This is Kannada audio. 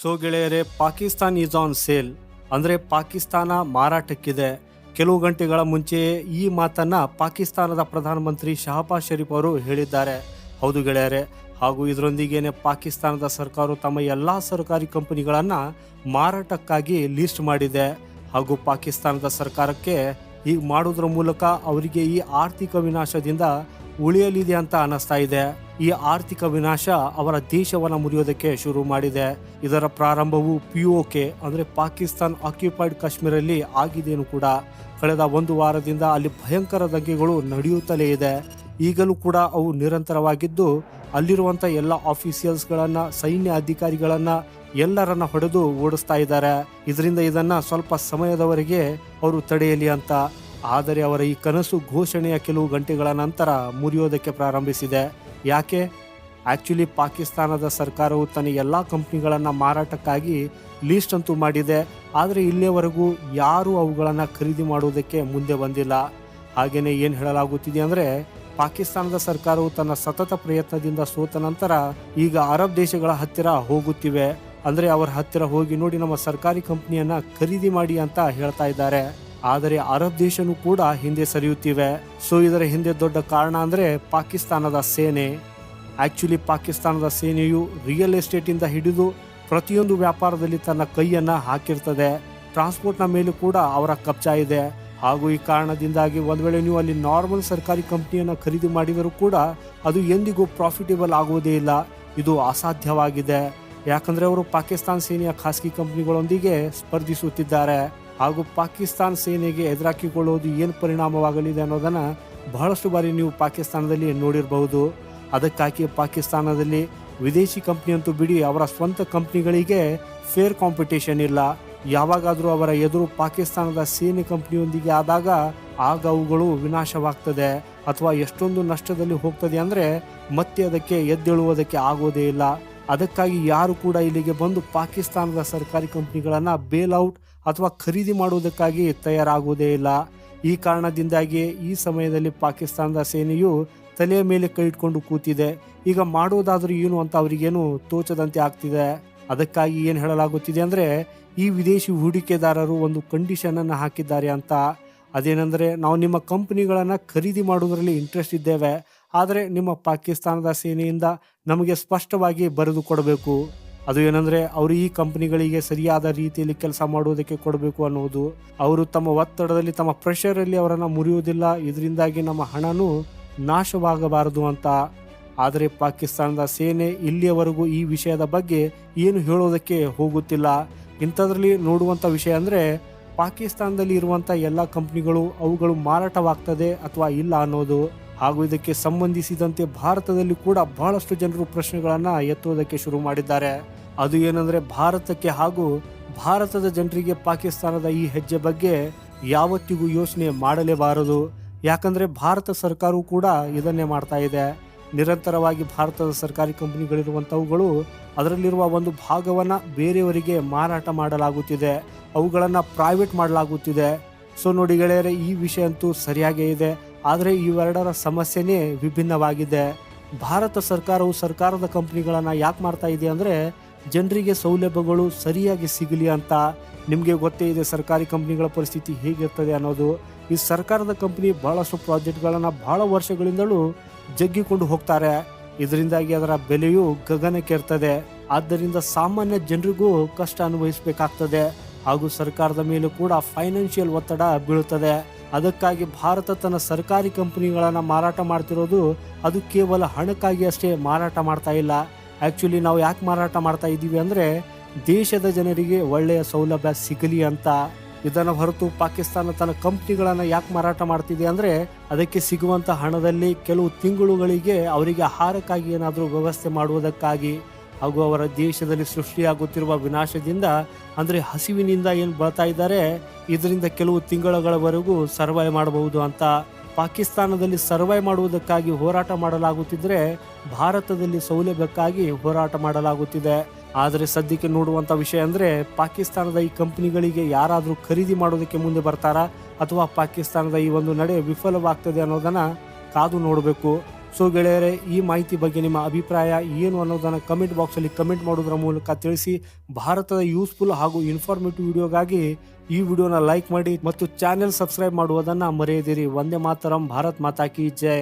ಸೊ ಗೆಳೆಯರೇ, ಪಾಕಿಸ್ತಾನ್ ಈಸ್ ಆನ್ ಸೇಲ್ ಅಂದರೆ ಪಾಕಿಸ್ತಾನ ಮಾರಾಟಕ್ಕಿದೆ. ಕೆಲವು ಗಂಟೆಗಳ ಮುಂಚೆಯೇ ಈ ಮಾತನ್ನ ಪಾಕಿಸ್ತಾನದ ಪ್ರಧಾನಮಂತ್ರಿ ಶಹಬಾಜ್ ಶರೀಫ್ ಅವರು ಹೇಳಿದ್ದಾರೆ. ಹೌದು ಗೆಳೆಯರೇ, ಹಾಗೂ ಇದರೊಂದಿಗೇನೆ ಪಾಕಿಸ್ತಾನದ ಸರ್ಕಾರ ತಮ್ಮ ಎಲ್ಲ ಸರ್ಕಾರಿ ಕಂಪನಿಗಳನ್ನು ಮಾರಾಟಕ್ಕಾಗಿ ಲಿಸ್ಟ್ ಮಾಡಿದೆ. ಹಾಗೂ ಪಾಕಿಸ್ತಾನದ ಸರ್ಕಾರಕ್ಕೆ ಈಗ ಮಾಡೋದ್ರ ಮೂಲಕ ಅವರಿಗೆ ಈ ಆರ್ಥಿಕ ವಿನಾಶದಿಂದ ಉಳಿಯಲಿದೆ ಅಂತ ಅನ್ನಿಸ್ತಾ ಇದೆ. ಈ ಆರ್ಥಿಕ ವಿನಾಶ ಅವರ ದೇಶವನ್ನ ಮುರಿಯೋದಕ್ಕೆ ಶುರು ಮಾಡಿದೆ. ಇದರ ಪ್ರಾರಂಭವು ಪಿಒಕೆ ಅಂದ್ರೆ ಪಾಕಿಸ್ತಾನ್ ಆಕ್ಯುಪೈಡ್ ಕಾಶ್ಮೀರಲ್ಲಿ ಆಗಿದೆಯೂ ಕೂಡ. ಕಳೆದ ಒಂದು ವಾರದಿಂದ ಅಲ್ಲಿ ಭಯಂಕರ ದಂಗೆಗಳು ನಡೆಯುತ್ತಲೇ ಇದೆ. ಈಗಲೂ ಕೂಡ ಅವು ನಿರಂತರವಾಗಿದ್ದು ಅಲ್ಲಿರುವಂಥ ಎಲ್ಲ ಆಫೀಸಿಯಲ್ಸ್ಗಳನ್ನು ಸೈನ್ಯ ಅಧಿಕಾರಿಗಳನ್ನ ಎಲ್ಲರನ್ನ ಹೊಡೆದು ಓಡಿಸ್ತಾ ಇದ್ದಾರೆ. ಇದರಿಂದ ಇದನ್ನ ಸ್ವಲ್ಪ ಸಮಯದವರೆಗೆ ಅವರು ತಡೆಯಲಿ ಅಂತ. ಆದರೆ ಅವರ ಈ ಕನಸು ಘೋಷಣೆಯ ಕೆಲವು ಗಂಟೆಗಳ ನಂತರ ಮುರಿಯೋದಕ್ಕೆ ಪ್ರಾರಂಭಿಸಿದೆ. ಯಾಕೆ? ಆ್ಯಕ್ಚುಲಿ ಪಾಕಿಸ್ತಾನದ ಸರ್ಕಾರವು ತನ್ನ ಎಲ್ಲ ಕಂಪ್ನಿಗಳನ್ನು ಮಾರಾಟಕ್ಕಾಗಿ ಲೀಸ್ಟ್ ಅಂತೂ ಮಾಡಿದೆ. ಆದರೆ ಇಲ್ಲಿಯವರೆಗೂ ಯಾರೂ ಅವುಗಳನ್ನು ಖರೀದಿ ಮಾಡುವುದಕ್ಕೆ ಮುಂದೆ ಬಂದಿಲ್ಲ. ಹಾಗೆಯೇ ಏನು ಹೇಳಲಾಗುತ್ತಿದೆ ಅಂದರೆ, ಪಾಕಿಸ್ತಾನದ ಸರ್ಕಾರವು ತನ್ನ ಸತತ ಪ್ರಯತ್ನದಿಂದ ಸೋತ ನಂತರ ಈಗ ಅರಬ್ ದೇಶಗಳ ಹತ್ತಿರ ಹೋಗುತ್ತಿವೆ. ಅಂದರೆ ಅವರ ಹತ್ತಿರ ಹೋಗಿ ನೋಡಿ ನಮ್ಮ ಸರ್ಕಾರಿ ಕಂಪ್ನಿಯನ್ನು ಖರೀದಿ ಮಾಡಿ ಅಂತ ಹೇಳ್ತಾ ಇದ್ದಾರೆ. ಆದರೆ ಅರಬ್ ದೇಶನೂ ಕೂಡ ಹಿಂದೆ ಸರಿಯುತ್ತಿವೆ. ಸೊ ಇದರ ಹಿಂದೆ ದೊಡ್ಡ ಕಾರಣ ಅಂದರೆ ಪಾಕಿಸ್ತಾನದ ಸೇನೆ. ಆಕ್ಚುಲಿ ಪಾಕಿಸ್ತಾನದ ಸೇನೆಯು ರಿಯಲ್ ಎಸ್ಟೇಟ್ ಇಂದ ಹಿಡಿದು ಪ್ರತಿಯೊಂದು ವ್ಯಾಪಾರದಲ್ಲಿ ತನ್ನ ಕೈಯನ್ನ ಹಾಕಿರ್ತದೆ. ಟ್ರಾನ್ಸ್ಪೋರ್ಟ್ನ ಮೇಲೂ ಕೂಡ ಅವರ ಕಬ್ಜಾ ಇದೆ. ಹಾಗೂ ಈ ಕಾರಣದಿಂದಾಗಿ ಒಂದು ವೇಳೆ ನೀವು ಅಲ್ಲಿ ನಾರ್ಮಲ್ ಸರ್ಕಾರಿ ಕಂಪ್ನಿಯನ್ನು ಖರೀದಿ ಮಾಡಿದರೂ ಕೂಡ ಅದು ಎಂದಿಗೂ ಪ್ರಾಫಿಟೇಬಲ್ ಆಗುವುದೇ ಇಲ್ಲ. ಇದು ಅಸಾಧ್ಯವಾಗಿದೆ. ಯಾಕಂದ್ರೆ ಅವರು ಪಾಕಿಸ್ತಾನ್ ಸೇನೆಯ ಖಾಸಗಿ ಕಂಪ್ನಿಗಳೊಂದಿಗೆ ಸ್ಪರ್ಧಿಸುತ್ತಿದ್ದಾರೆ. ಹಾಗೂ ಪಾಕಿಸ್ತಾನ ಸೇನೆಗೆ ಎದುರಾಕಿಕೊಳ್ಳುವುದು ಏನು ಪರಿಣಾಮವಾಗಲಿದೆ ಅನ್ನೋದನ್ನು ಬಹಳಷ್ಟು ಬಾರಿ ನೀವು ಪಾಕಿಸ್ತಾನದಲ್ಲಿ ನೋಡಿರಬಹುದು. ಅದಕ್ಕಾಗಿ ಪಾಕಿಸ್ತಾನದಲ್ಲಿ ವಿದೇಶಿ ಕಂಪ್ನಿ ಅಂತೂ ಬಿಡಿ ಅವರ ಸ್ವಂತ ಕಂಪ್ನಿಗಳಿಗೆ ಫೇರ್ ಕಾಂಪಿಟೇಷನ್ ಇಲ್ಲ. ಯಾವಾಗಾದರೂ ಅವರ ಎದುರು ಪಾಕಿಸ್ತಾನದ ಸೇನೆ ಕಂಪ್ನಿಯೊಂದಿಗೆ ಆದಾಗ ಆಗ ಅವುಗಳು ವಿನಾಶವಾಗ್ತದೆ. ಅಥವಾ ಎಷ್ಟೊಂದು ನಷ್ಟದಲ್ಲಿ ಹೋಗ್ತದೆ ಅಂದರೆ ಮತ್ತೆ ಅದಕ್ಕೆ ಎದ್ದೇಳುವುದಕ್ಕೆ ಆಗೋದೇ ಇಲ್ಲ. ಅದಕ್ಕಾಗಿ ಯಾರು ಕೂಡ ಇಲ್ಲಿಗೆ ಬಂದು ಪಾಕಿಸ್ತಾನದ ಸರ್ಕಾರಿ ಕಂಪ್ನಿಗಳನ್ನು ಬೇಲ್ ಔಟ್ ಅಥವಾ ಖರೀದಿ ಮಾಡುವುದಕ್ಕಾಗಿ ತಯಾರಾಗುವುದೇ ಇಲ್ಲ. ಈ ಕಾರಣದಿಂದಾಗಿ ಈ ಸಮಯದಲ್ಲಿ ಪಾಕಿಸ್ತಾನದ ಸೇನೆಯು ತಲೆಯ ಮೇಲೆ ಕೈ ಇಟ್ಕೊಂಡು ಕೂತಿದೆ. ಈಗ ಮಾಡುವುದಾದ್ರೂ ಏನು ಅಂತ ಅವರಿಗೇನು ತೋಚದಂತೆ ಆಗ್ತಿದೆ. ಅದಕ್ಕಾಗಿ ಏನು ಹೇಳಲಾಗುತ್ತಿದೆ ಅಂದರೆ, ಈ ವಿದೇಶಿ ಹೂಡಿಕೆದಾರರು ಒಂದು ಕಂಡೀಷನನ್ನು ಹಾಕಿದ್ದಾರೆ ಅಂತ. ಅದೇನೆಂದರೆ, ನಾವು ನಿಮ್ಮ ಕಂಪ್ನಿಗಳನ್ನು ಖರೀದಿ ಮಾಡುವುದರಲ್ಲಿ ಇಂಟ್ರೆಸ್ಟ್ ಇದ್ದೇವೆ. ಆದರೆ ನಿಮ್ಮ ಪಾಕಿಸ್ತಾನದ ಸೇನೆಯಿಂದ ನಮಗೆ ಸ್ಪಷ್ಟವಾಗಿ ಬರೆದು ಕೊಡಬೇಕು. ಅದು ಏನಂದ್ರೆ ಅವರು ಈ ಕಂಪನಿಗಳಿಗೆ ಸರಿಯಾದ ರೀತಿಯಲ್ಲಿ ಕೆಲಸ ಮಾಡುವುದಕ್ಕೆ ಕೊಡಬೇಕು ಅನ್ನೋದು. ಅವರು ತಮ್ಮ ಒತ್ತಡದಲ್ಲಿ, ತಮ್ಮ ಪ್ರೆಷರಲ್ಲಿ ಅವರನ್ನು ಮುರಿಯುವುದಿಲ್ಲ. ಇದರಿಂದಾಗಿ ನಮ್ಮ ಹಣನೂ ನಾಶವಾಗಬಾರದು ಅಂತ. ಆದರೆ ಪಾಕಿಸ್ತಾನದ ಸೇನೆ ಇಲ್ಲಿಯವರೆಗೂ ಈ ವಿಷಯದ ಬಗ್ಗೆ ಏನು ಹೇಳೋದಕ್ಕೆ ಹೋಗುತ್ತಿಲ್ಲ. ಇಂಥದ್ರಲ್ಲಿ ನೋಡುವಂಥ ವಿಷಯ ಅಂದರೆ, ಪಾಕಿಸ್ತಾನದಲ್ಲಿ ಇರುವಂಥ ಎಲ್ಲ ಕಂಪ್ನಿಗಳು ಅವುಗಳು ಮಾರಾಟವಾಗ್ತದೆ ಅಥವಾ ಇಲ್ಲ ಅನ್ನೋದು. ಹಾಗೂ ಇದಕ್ಕೆ ಸಂಬಂಧಿಸಿದಂತೆ ಭಾರತದಲ್ಲಿ ಕೂಡ ಬಹಳಷ್ಟು ಜನರು ಪ್ರಶ್ನೆಗಳನ್ನು ಎತ್ತುವುದಕ್ಕೆ ಶುರು ಮಾಡಿದ್ದಾರೆ. ಅದು ಏನಂದ್ರೆ ಭಾರತಕ್ಕೆ ಹಾಗೂ ಭಾರತದ ಜನರಿಗೆ ಪಾಕಿಸ್ತಾನದ ಈ ಹೆಜ್ಜೆ ಬಗ್ಗೆ ಯಾವತ್ತಿಗೂ ಯೋಚನೆ ಮಾಡಲೇಬಾರದು. ಯಾಕಂದ್ರೆ ಭಾರತ ಸರ್ಕಾರವು ಕೂಡ ಇದನ್ನೇ ಮಾಡ್ತಾ ಇದೆ. ನಿರಂತರವಾಗಿ ಭಾರತದ ಸರ್ಕಾರಿ ಕಂಪನಿಗಳಿರುವಂಥವುಗಳು ಅದರಲ್ಲಿರುವ ಒಂದು ಭಾಗವನ್ನ ಬೇರೆಯವರಿಗೆ ಮಾರಾಟ ಮಾಡಲಾಗುತ್ತಿದೆ. ಅವುಗಳನ್ನು ಪ್ರೈವೇಟ್ ಮಾಡಲಾಗುತ್ತಿದೆ. ಸೊ ನೋಡಿ ಗೆಳೆಯರೆ, ಈ ವಿಷಯ ಅಂತೂ ಸರಿಯಾಗೇ ಇದೆ. ಆದರೆ ಇವೆರಡರ ಸಮಸ್ಯೆನೇ ವಿಭಿನ್ನವಾಗಿದೆ. ಭಾರತ ಸರ್ಕಾರವು ಸರ್ಕಾರದ ಕಂಪನಿಗಳನ್ನು ಯಾಕೆ ಮಾಡ್ತಾ ಇದೆ ಅಂದರೆ ಜನರಿಗೆ ಸೌಲಭ್ಯಗಳು ಸರಿಯಾಗಿ ಸಿಗಲಿ ಅಂತ ನಿಮಗೆ ಗೊತ್ತೇ ಇದೆ ಸರ್ಕಾರಿ ಕಂಪ್ನಿಗಳ ಪರಿಸ್ಥಿತಿ ಹೇಗಿರ್ತದೆ ಅನ್ನೋದು. ಈ ಸರ್ಕಾರದ ಕಂಪ್ನಿ ಬಹಳಷ್ಟು ಪ್ರಾಜೆಕ್ಟ್ಗಳನ್ನು ಬಹಳ ವರ್ಷಗಳಿಂದಲೂ ಜಗ್ಗಿಕೊಂಡು ಹೋಗ್ತಾರೆ. ಇದರಿಂದಾಗಿ ಅದರ ಬೆಲೆಯು ಗಗನಕ್ಕೇರ್ತದೆ ಆದ್ದರಿಂದ ಸಾಮಾನ್ಯ ಜನರಿಗೂ ಕಷ್ಟ ಅನುಭವಿಸಬೇಕಾಗ್ತದೆ. ಹಾಗೂ ಸರ್ಕಾರದ ಮೇಲೂ ಕೂಡ ಫೈನಾನ್ಷಿಯಲ್ ಒತ್ತಡ ಬೀಳುತ್ತದೆ. ಅದಕ್ಕಾಗಿ ಭಾರತ ತನ್ನ ಸರ್ಕಾರಿ ಕಂಪನಿಗಳನ್ನು ಮಾರಾಟ ಮಾಡ್ತಿರೋದು ಅದು ಕೇವಲ ಹಣಕ್ಕಾಗಿ ಅಷ್ಟೇ ಮಾರಾಟ ಮಾಡ್ತಾ ಇಲ್ಲ. ಆಕ್ಚುಲಿ ನಾವು ಯಾಕೆ ಮಾರಾಟ ಮಾಡ್ತಾ ಇದ್ದೀವಿ ಅಂದರೆ ದೇಶದ ಜನರಿಗೆ ಒಳ್ಳೆಯ ಸೌಲಭ್ಯ ಸಿಗಲಿ ಅಂತ. ಇದನ್ನು ಹೊರತು ಪಾಕಿಸ್ತಾನ ತನ್ನ ಕಂಪ್ನಿಗಳನ್ನು ಯಾಕೆ ಮಾರಾಟ ಮಾಡ್ತಿದೆ ಅಂದರೆ ಅದಕ್ಕೆ ಸಿಗುವಂಥ ಹಣದಲ್ಲಿ ಕೆಲವು ತಿಂಗಳುಗಳಿಗೆ ಅವರಿಗೆ ಆಹಾರಕ್ಕಾಗಿ ಏನಾದರೂ ವ್ಯವಸ್ಥೆ ಮಾಡುವುದಕ್ಕಾಗಿ. ಹಾಗೂ ಅವರ ದೇಶದಲ್ಲಿ ಸೃಷ್ಟಿಯಾಗುತ್ತಿರುವ ವಿನಾಶದಿಂದ ಅಂದರೆ ಹಸಿವಿನಿಂದ ಏನು ಬಳತಾ ಇದ್ದಾರೆ, ಇದರಿಂದ ಕೆಲವು ತಿಂಗಳುಗಳವರೆಗೂ ಸರ್ವೈವ್ ಮಾಡಬಹುದು ಅಂತ. ಪಾಕಿಸ್ತಾನದಲ್ಲಿ ಸರ್ವೈವ್ ಮಾಡುವುದಕ್ಕಾಗಿ ಹೋರಾಟ ಮಾಡಲಾಗುತ್ತಿದ್ದರೆ ಭಾರತದಲ್ಲಿ ಸೌಲಭ್ಯಕ್ಕಾಗಿ ಹೋರಾಟ ಮಾಡಲಾಗುತ್ತಿದೆ. ಆದರೆ ಸದ್ಯಕ್ಕೆ ನೋಡುವಂಥ ವಿಷಯ ಅಂದರೆ ಪಾಕಿಸ್ತಾನದ ಈ ಕಂಪನಿಗಳಿಗೆ ಯಾರಾದರೂ ಖರೀದಿ ಮಾಡೋದಕ್ಕೆ ಮುಂದೆ ಬರ್ತಾರಾ? ಅಥವಾ ಪಾಕಿಸ್ತಾನದ ಈ ಒಂದು ನಡೆ ವಿಫಲವಾಗ್ತದೆ ಅನ್ನೋದನ್ನು ಕಾದು ನೋಡಬೇಕು. ಸೊ ಗೆಳೆಯರೆ, ಈ ಮಾಹಿತಿ ಬಗ್ಗೆ ನಿಮ್ಮ ಅಭಿಪ್ರಾಯ ಏನು ಅನ್ನೋದನ್ನು ಕಮೆಂಟ್ ಬಾಕ್ಸಲ್ಲಿ ಕಮೆಂಟ್ ಮಾಡೋದ್ರ ಮೂಲಕ ತಿಳಿಸಿ, ಭಾರತದ ಯೂಸ್ಫುಲ್ ಹಾಗೂ ಇನ್ಫಾರ್ಮೇಟಿವ್ ವಿಡಿಯೋಗಾಗಿ ಈ ವಿಡಿಯೋನ ಲೈಕ್ ಮಾಡಿ ಮತ್ತು ಚಾನೆಲ್ ಸಬ್ಸ್ಕ್ರೈಬ್ ಮಾಡುವುದನ್ನು ಮರೆಯದಿರಿ. ಒಂದೇ ಮಾತರಂ, ಭಾರತ್ ಮಾತಾ ಕಿ ಜೈ.